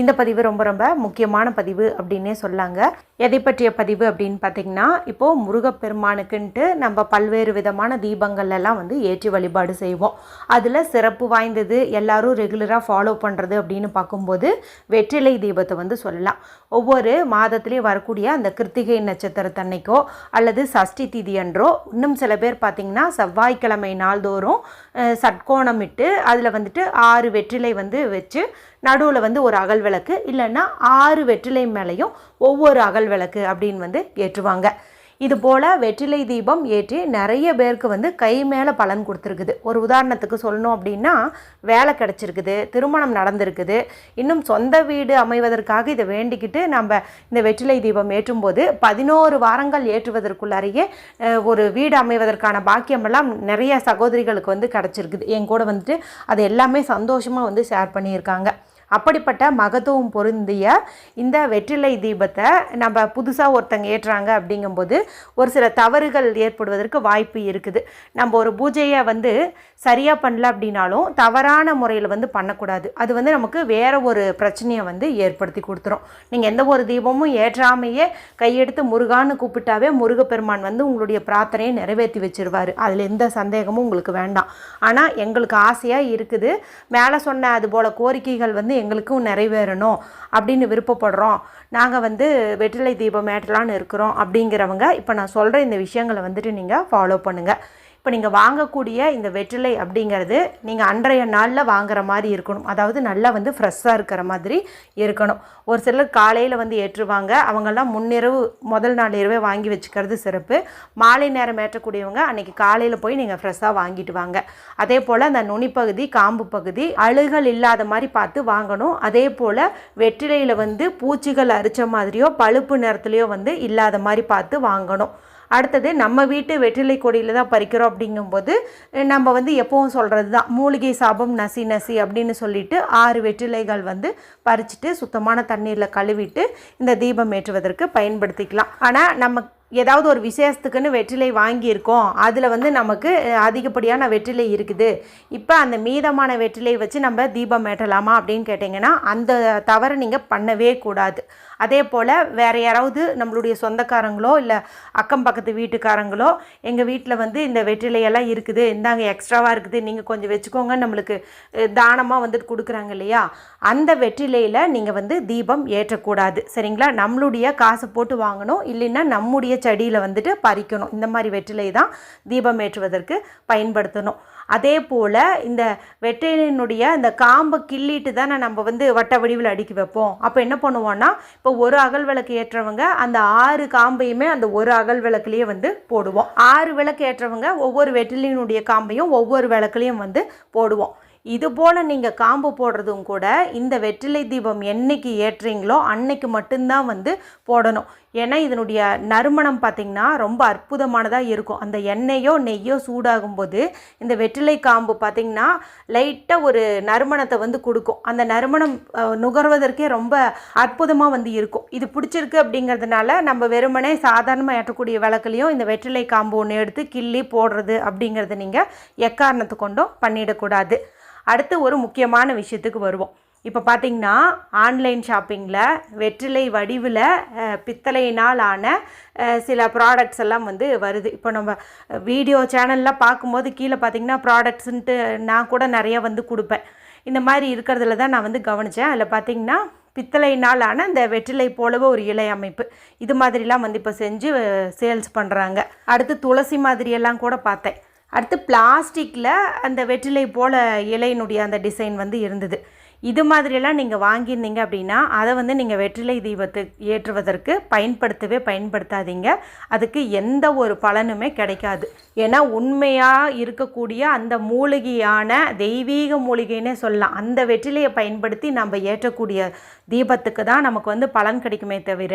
இந்த பதிவு ரொம்ப ரொம்ப முக்கியமான பதிவு அப்படின்னே சொல்லாங்க. எதை பற்றிய பதிவு அப்படின்னு பார்த்தீங்கன்னா இப்போது முருகப்பெருமானுக்குன்ட்டு நம்ம பல்வேறு விதமான தீபங்கள் எல்லாம் வந்து ஏற்றி வழிபாடு செய்வோம். அதில் சிறப்பு வாய்ந்தது எல்லாரும் ரெகுலராக ஃபாலோ பண்ணுறது அப்படின்னு பார்க்கும்போது வெற்றிலை தீபத்தை வந்து சொல்லலாம். ஒவ்வொரு மாதத்துலேயும் வரக்கூடிய அந்த கிருத்திகை நட்சத்திரத்தன்னைக்கோ அல்லது சஷ்டி திதி அன்றோ இன்னும் சில பேர் பார்த்திங்கன்னா செவ்வாய்க்கிழமை நாள்தோறும் சட்கோணமிட்டு அதில் வந்துட்டு ஆறு வெற்றிலை வந்து வச்சு நடுவில் வந்து ஒரு அகல் விளக்கு இல்லைன்னா ஆறு வெற்றிலை மேலேயும் ஒவ்வொரு அகல் விளக்கு அப்படின்னு வந்து ஏற்றுவாங்க. இது போல் வெற்றிலை தீபம் ஏற்றி நிறைய பேருக்கு வந்து கை மேலே பலன் கொடுத்துருக்குது. ஒரு உதாரணத்துக்கு சொல்லணும் அப்படின்னா வேலை கிடச்சிருக்குது திருமணம் நடந்திருக்குது. இன்னும் சொந்த வீடு அமைவதற்காக இதை வேண்டிக்கிட்டு நம்ம இந்த வெற்றிலை தீபம் ஏற்றும்போது பதினோரு வாரங்கள் ஏற்றுவதற்குள்ளாரையே ஒரு வீடு அமைவதற்கான பாக்கியமெல்லாம் நிறைய சகோதரிகளுக்கு வந்து கிடச்சிருக்குது. என் கூட வந்துட்டு அது எல்லாமே சந்தோஷமாக வந்து ஷேர் பண்ணியிருக்காங்க. அப்படிப்பட்ட மகத்துவம் பொருந்திய இந்த வெற்றிலை தீபத்தை நம்ம புதுசாக ஒருத்தங்க ஏற்றுறாங்க அப்படிங்கும்போது ஒரு சில தவறுகள் ஏற்படுவதற்கு வாய்ப்பு இருக்குது. நம்ம ஒரு பூஜையை வந்து சரியாக பண்ணல அப்படின்னாலும் தவறான முறையில் வந்து பண்ணக்கூடாது. அது வந்து நமக்கு வேறு ஒரு பிரச்சனையை வந்து ஏற்படுத்தி கொடுத்துரும். நீங்கள் எந்த ஒரு தீபமும் ஏற்றாமையே கையெடுத்து முருகான்னு கூப்பிட்டாவே முருகப்பெருமான் வந்து உங்களுடைய பிரார்த்தனையை நிறைவேற்றி வச்சிருவார். அதில் எந்த சந்தேகமும் உங்களுக்கு வேண்டாம். ஆனால் எங்களுக்கு ஆசையாக இருக்குது. மேலே சொன்ன அது போல் கோரிக்கைகள் வந்து எங்களுக்கும் நிறைவேறணும் அப்படின்னு விருப்பப்படுறோம். நாங்கள் வந்து வெற்றிலை தீபம் ஏற்றலான்னு இருக்கிறோம் அப்படிங்கிறவங்க இப்போ நான் சொல்கிற இந்த விஷயங்களை வந்துட்டு நீங்கள் ஃபாலோ பண்ணுங்கள் இப்போ நீங்கள் வாங்கக்கூடிய இந்த வெற்றிலை அப்படிங்கிறது நீங்கள் அன்றைய நாளில் வாங்குற மாதிரி இருக்கணும். அதாவது நல்லா வந்து ஃப்ரெஷ்ஷாக இருக்கிற மாதிரி இருக்கணும். ஒரு சிலர் காலையில் வந்து ஏற்றுவாங்க. அவங்கெல்லாம் முன்னிரவு முதல் நாள் இரவே வாங்கி வச்சுக்கிறது சிறப்பு. மாலை நேரம் ஏற்றக்கூடியவங்க அன்றைக்கி காலையில் போய் நீங்கள் ஃப்ரெஷ்ஷாக வாங்கிட்டு வாங்க. அதே போல் அந்த நுனிப்பகுதி காம்பு பகுதி அழுகல் இல்லாத மாதிரி பார்த்து வாங்கணும். அதே போல் வெற்றிலையில் வந்து பூச்சிகள் அரிச்ச மாதிரியோ பழுப்பு நிறத்துலையோ வந்து இல்லாத மாதிரி பார்த்து வாங்கணும். அடுத்தது நம்ம வீட்டு வெற்றிலை கொடியில் தான் பறிக்கிறோம் அப்படிங்கும்போது நம்ம வந்து எப்பவும் சொல்கிறது தான் மூலிகை சாபம் நசி நசி அப்படின்னு சொல்லிட்டு ஆறு வெற்றிலைகள் வந்து பறிச்சுட்டு சுத்தமான தண்ணீரில் கழுவிட்டு இந்த தீபம் ஏற்றுவதற்கு பயன்படுத்திக்கலாம். ஆனால் நம்ம ஏதாவது ஒரு விசேஷத்துக்குன்னு வெற்றிலை வாங்கியிருக்கோம் அதில் வந்து நமக்கு அதிகப்படியான வெற்றிலை இருக்குது. இப்போ அந்த மீதமான வெற்றிலை வச்சு நம்ம தீபம் ஏற்றலாமா அப்படின்னு கேட்டிங்கன்னா அந்த தவறை நீங்கள் பண்ணவே கூடாது. அதே போல் வேறு யாராவது நம்மளுடைய சொந்தக்காரங்களோ இல்லை அக்கம் பக்கத்து வீட்டுக்காரங்களோ எங்கள் வீட்டில் வந்து இந்த வெற்றிலையெல்லாம் இருக்குது இந்தாங்க எக்ஸ்ட்ராவாக இருக்குது நீங்கள் கொஞ்சம் வச்சுக்கோங்க நம்மளுக்கு தானமாக வந்துட்டு கொடுக்குறாங்க இல்லையா? அந்த வெற்றிலையில் நீங்கள் வந்து தீபம் ஏற்றக்கூடாது. சரிங்களா? நம்மளுடைய காசு போட்டு வாங்கணும் இல்லைன்னா நம்முடைய செடியில் வந்துட்டு பறிக்கணும். இந்த மாதிரி வெற்றிலை தான் தீபம் ஏற்றுவதற்கு பயன்படுத்தணும். அதே போல் இந்த வெற்றிலையினுடைய இந்த காம்பை கிள்ளிட்டு தானே நம்ம வந்து வட்ட வடிவில் அடுக்கி வைப்போம். அப்போ என்ன பண்ணுவோன்னா இப்போ ஒரு அகல் விளக்கு ஏற்றவங்க அந்த ஆறு காம்பையுமே அந்த ஒரு அகல் விளக்குலேயே வந்து போடுவோம். ஆறு விளக்கு ஏற்றவங்க ஒவ்வொரு வெற்றிலினுடைய காம்பையும் ஒவ்வொரு விளக்குலேயும் வந்து போடுவோம். இது போல் நீங்கள் காம்பு போடுறதும் கூட இந்த வெற்றிலை தீபம் என்னைக்கு ஏற்றுறீங்களோ அன்னைக்கு மட்டும்தான் வந்து போடணும். ஏன்னா இதனுடைய நறுமணம் பார்த்திங்கன்னா ரொம்ப அற்புதமானதாக இருக்கும். அந்த எண்ணெயோ நெய்யோ சூடாகும்போது இந்த வெற்றிலை காம்பு பார்த்திங்கன்னா லைட்டாக ஒரு நறுமணத்தை வந்து கொடுக்கும். அந்த நறுமணம் நுகர்வதற்கே ரொம்ப அற்புதமாக வந்து இருக்கும். இது பிடிச்சிருக்கு அப்படிங்கிறதுனால நம்ம வெறுமனே சாதாரணமாக ஏற்றக்கூடிய விளக்குலையும் இந்த வெற்றிலை காம்பு ஒன்று எடுத்து கிள்ளி போடுறது அப்படிங்கிறத நீங்கள் எக்காரணத்து கொண்டும் பண்ணிடக்கூடாது. அடுத்து ஒரு முக்கியமான விஷயத்துக்கு வருவோம். இப்போ பார்த்தீங்கன்னா ஆன்லைன் ஷாப்பிங்கில் வெற்றிலை வடிவில் பித்தளையினால் ஆன சில ப்ராடக்ட்ஸ் எல்லாம் வந்து வருது. இப்போ நம்ம வீடியோ சேனல்லாம் பார்க்கும்போது கீழே பார்த்தீங்கன்னா ப்ராடக்ட்ஸுன்ட்டு நான் கூட நிறையா வந்து கொடுப்பேன். இந்த மாதிரி இருக்கிறதுல தான் நான் வந்து கவனித்தேன் அதில் பார்த்தீங்கன்னா பித்தளையினால் ஆன இந்த வெற்றிலை போலவே ஒரு இலை அமைப்பு. இது மாதிரிலாம் வந்து இப்போ செஞ்சு சேல்ஸ் பண்ணுறாங்க அடுத்து துளசி மாதிரியெல்லாம் கூட பார்த்தேன். அடுத்து பிளாஸ்டிக்கில் அந்த வெற்றிலை போல் இலையினுடைய அந்த டிசைன் வந்து இருந்தது. இது மாதிரியெல்லாம் நீங்கள் வாங்கியிருந்தீங்க அப்படின்னா அதை வந்து நீங்கள் வெற்றிலை தீபத்தை ஏற்றுவதற்கு பயன்படுத்தவே பயன்படுத்தாதீங்க. அதுக்கு எந்த ஒரு பலனுமே கிடைக்காது. ஏன்னா உண்மையாக இருக்கக்கூடிய அந்த மூலிகையான தெய்வீக மூலிகைன்னே சொல்லலாம். அந்த வெற்றிலையை பயன்படுத்தி நம்ம ஏற்றக்கூடிய தீபத்துக்கு தான் நமக்கு வந்து பலன் கிடைக்குமே தவிர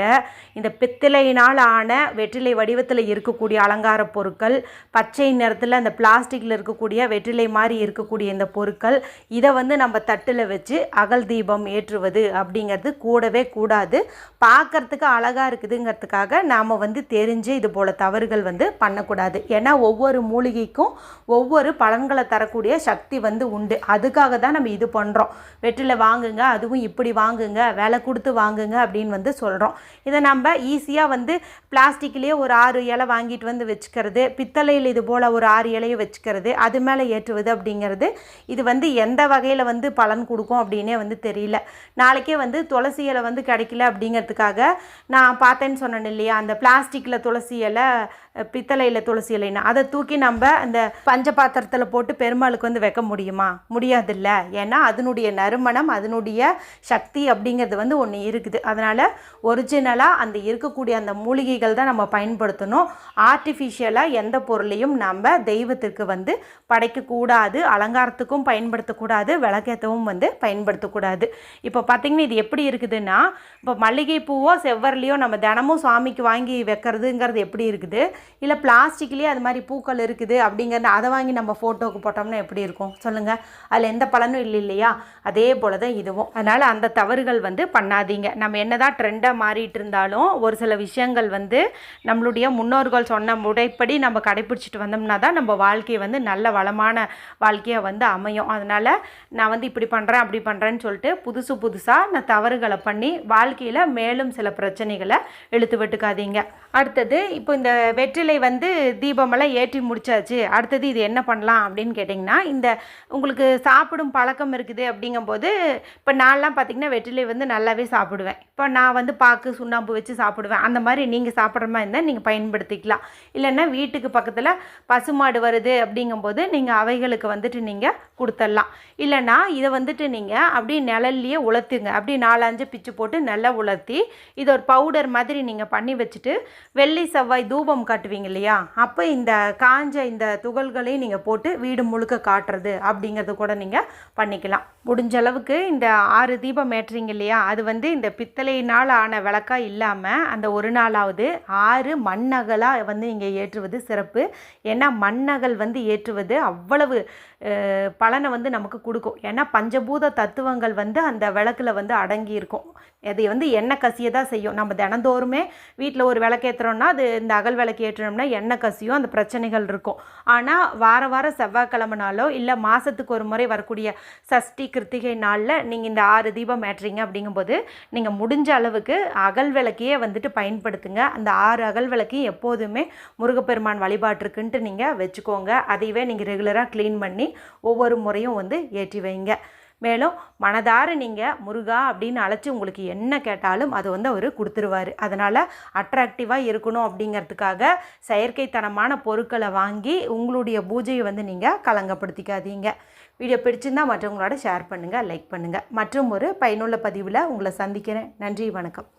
இந்த பித்தளையினால் ஆன வெற்றிலை வடிவத்தில் இருக்கக்கூடிய அலங்கார பொருட்கள் பச்சை நிறத்தில் அந்த பிளாஸ்டிக்கில் இருக்கக்கூடிய வெற்றிலை மாதிரி இருக்கக்கூடிய இந்த பொருட்கள் இதை வந்து நம்ம தட்டில் வச்சு வச்சு அகல் தீபம் ஏற்றுவது அப்படிங்கிறது கூடவே கூடாது. பார்க்கறதுக்கு அழகாக இருக்குதுங்கிறதுக்காக நாம் வந்து தெரிஞ்சு இது போல் தவறுகள் வந்து பண்ணக்கூடாது. ஏன்னா ஒவ்வொரு மூலிகைக்கும் ஒவ்வொரு பலன்களை தரக்கூடிய சக்தி வந்து உண்டு. அதுக்காக தான் நம்ம இது பண்ணுறோம் வெற்றில வாங்குங்க அதுவும் இப்படி வாங்குங்க விலை கொடுத்து வாங்குங்க அப்படின்னு வந்து சொல்கிறோம் இதை நம்ம ஈஸியாக வந்து பிளாஸ்டிக்லேயே ஒரு ஆறு இலை வாங்கிட்டு வந்து வச்சுக்கிறது பித்தளையில் இது போல் ஒரு ஆறு இலையை வச்சுக்கிறது அது மேலே ஏற்றுவது அப்படிங்கிறது இது வந்து எந்த வகையில் வந்து பலன் கொடுக்கும் அப்படின்னே வந்து தெரியல. நாளைக்கே வந்து துளசி இலை வந்து கிடைக்கல அப்படிங்கிறதுக்காக நான் பார்த்தேன்னு சொன்னேன் இல்லையா? அந்த பிளாஸ்டிக்கில் துளசி இலை பித்தளையில் துளசி இலைன்னு. அதை தூக்கி நம்ம அந்த பஞ்ச பாத்திரத்தில் போட்டு பெருமாளுக்கு வந்து வைக்க முடியுமா? முடியாதுல்ல. ஏன்னா அதனுடைய நறுமணம் அதனுடைய சக்தி அப்படிங்கிறது வந்து ஒன்று இருக்குது. அதனால் ஒரிஜினலாக அந்த இருக்கக்கூடிய அந்த மூலிகைகள் தான் நம்ம பயன்படுத்தணும். ஆர்டிஃபிஷியலாக எந்த பொருளையும் நம்ம தெய்வத்திற்கு வந்து படைக்கக்கூடாது அலங்காரத்துக்கும் பயன்படுத்தக்கூடாது விளக்கேற்றவும் வந்து பயன்படுத்தக்கூடாது. இப்போ பார்த்திங்கன்னா இது எப்படி இருக்குதுன்னா இப்போ மல்லிகை பூவோ செவ்வரலியோ நம்ம தினமும் சாமிக்கு வாங்கி வைக்கிறதுங்கிறது எப்படி இருக்குது? இல்லை பிளாஸ்டிக்லேயே அது மாதிரி பூக்கள் இருக்குது அப்படிங்கிறது அதை வாங்கி நம்ம ஃபோட்டோவுக்கு போட்டோம்னா எப்படி இருக்கும்? சொல்லுங்கள் அதில் எந்த பலனும் இல்லை இல்லையா? அதே போல் தான் இதுவும். அதனால் அந்த தவறுகள் வந்து பண்ணாதீங்க. நம்ம என்னதான் ட்ரெண்டாக மாறிட்டு இருந்தாலும் ஒரு சில விஷயங்கள் வந்து நம்மளுடைய முன்னோர்கள் சொன்ன முறைப்படி நம்ம கடைப்பிடிச்சிட்டு வந்தோம்னா தான் நம்ம வாழ்க்கையை வந்து நல்ல வளமான வாழ்க்கையாக வந்து அமையும். அதனால் நான் வந்து இப்படி பண்ணுறேன் அப்படி பண்ணுறேன்னு சொல்லிட்டு புதுசு புதுசாக நான் தவறுகளை பண்ணி வாழ்க்கையில் மேலும் சில பிரச்சனைகளை இழுத்து விட்டுக்காதீங்க. அடுத்தது இப்போ இந்த வெற்றிலை வந்து தீபமெல்லாம் ஏற்றி முடிச்சாச்சு. அடுத்தது இது என்ன பண்ணலாம் அப்படின்னு கேட்டிங்கன்னா இந்த உங்களுக்கு சாப்பிடும் பழக்கம் இருக்குது அப்படிங்கும்போது இப்போ நான்லாம் பார்த்திங்கன்னா வெற்றிலை வந்து நல்லாவே சாப்பிடுவேன். இப்போ நான் வந்து பாக்கு சுண்ணாம்பு வச்சு சாப்பிடுவேன். அந்த மாதிரி நீங்கள் சாப்பிட்ற மாதிரி இருந்தால் நீங்கள் பயன்படுத்திக்கலாம். இல்லைன்னா வீட்டுக்கு பக்கத்தில் பசுமாடு வருது அப்படிங்கும்போது நீங்கள் அவைகளுக்கு வந்துட்டு நீங்கள் கொடுத்துடலாம். இல்லைன்னா இதை வந்துட்டு நீங்கள் அப்படியே நிழல்லையே உலர்த்துங்க. அப்படியே நாலஞ்சு பிச்சு போட்டு நல்லா உலர்த்தி இது ஒரு பவுடர் மாதிரி நீங்கள் பண்ணி வச்சுட்டு வெள்ளி செவ்வாய் தூபம் காட்டுவீங்க இல்லையா? அப்போ இந்த காஞ்ச இந்த துகள்களையும் நீங்கள் போட்டு வீடு முழுக்க காட்டுறது அப்படிங்கிறது கூட நீங்கள் பண்ணிக்கலாம். முடிஞ்ச அளவுக்கு இந்த ஆறு தீபம் ஏற்றுறீங்க இல்லையா? அது வந்து இந்த பித்தளையினால் ஆன விளக்கா இல்லாமல் அந்த ஒரு நாளாவது ஆறு மண்ணகலாக வந்து நீங்கள் ஏற்றுவது சிறப்பு. ஏன்னா மண்ணகல் வந்து ஏற்றுவது அவ்வளவு பலனை வந்து நமக்கு கொடுக்கும். ஏன்னா பஞ்சபூத தத்துவங்கள் வந்து அந்த விளக்கில் வந்து அடங்கி இருக்கும் அது வந்து எண்ணெய் கசிய தான் செய்யும். நம்ம தினந்தோறுமே வீட்டில் ஒரு விளக்கு ஏற்றுறோம்னா அது இந்த அகல் விளக்கு ஏற்றுனோம்னா எண்ணெய் கசியும் அந்த பிரச்சனைகள் இருக்கும். ஆனால் வார வாரம் செவ்வாய்க்கிழமனாலோ இல்லை மாதத்துக்கு ஒரு முறை வரக்கூடிய சஷ்டி கிருத்திகை நாளில் நீங்கள் இந்த ஆறு தீபம் ஏற்றுறீங்க அப்படிங்கும்போது நீங்கள் முடிஞ்ச அளவுக்கு அகல் விளக்கையே வந்துட்டு பயன்படுத்துங்க. அந்த ஆறு அகல் விளக்கையும் எப்போதுமே முருகப்பெருமான் வழிபாட்டிருக்குன்ட்டு நீங்கள் வச்சுக்கோங்க. அதையவே நீங்கள் ரெகுலராக க்ளீன் பண்ணி ஒவ்வொரு முறையும் வந்து ஏற்றி வைங்க. மேலும் மனதார நீங்கள் முருகா அப்படின்னு அழைச்சி உங்களுக்கு என்ன கேட்டாலும் அது வந்து அவர் கொடுத்துருவார். அதனால் அட்ராக்டிவாக இருக்கணும் அப்படிங்கிறதுக்காக செயற்கைத்தனமான பொருட்களை வாங்கி உங்களுடைய பூஜையை வந்து நீங்கள் கலங்கப்படுத்திக்காதீங்க வீடியோ பிடிச்சிருந்தா மற்றவங்களோட ஷேர் பண்ணுங்கள் லைக் பண்ணுங்கள் மற்றும் ஒரு பயனுள்ள பதிவில் உங்களை சந்திக்கிறேன். நன்றி வணக்கம்.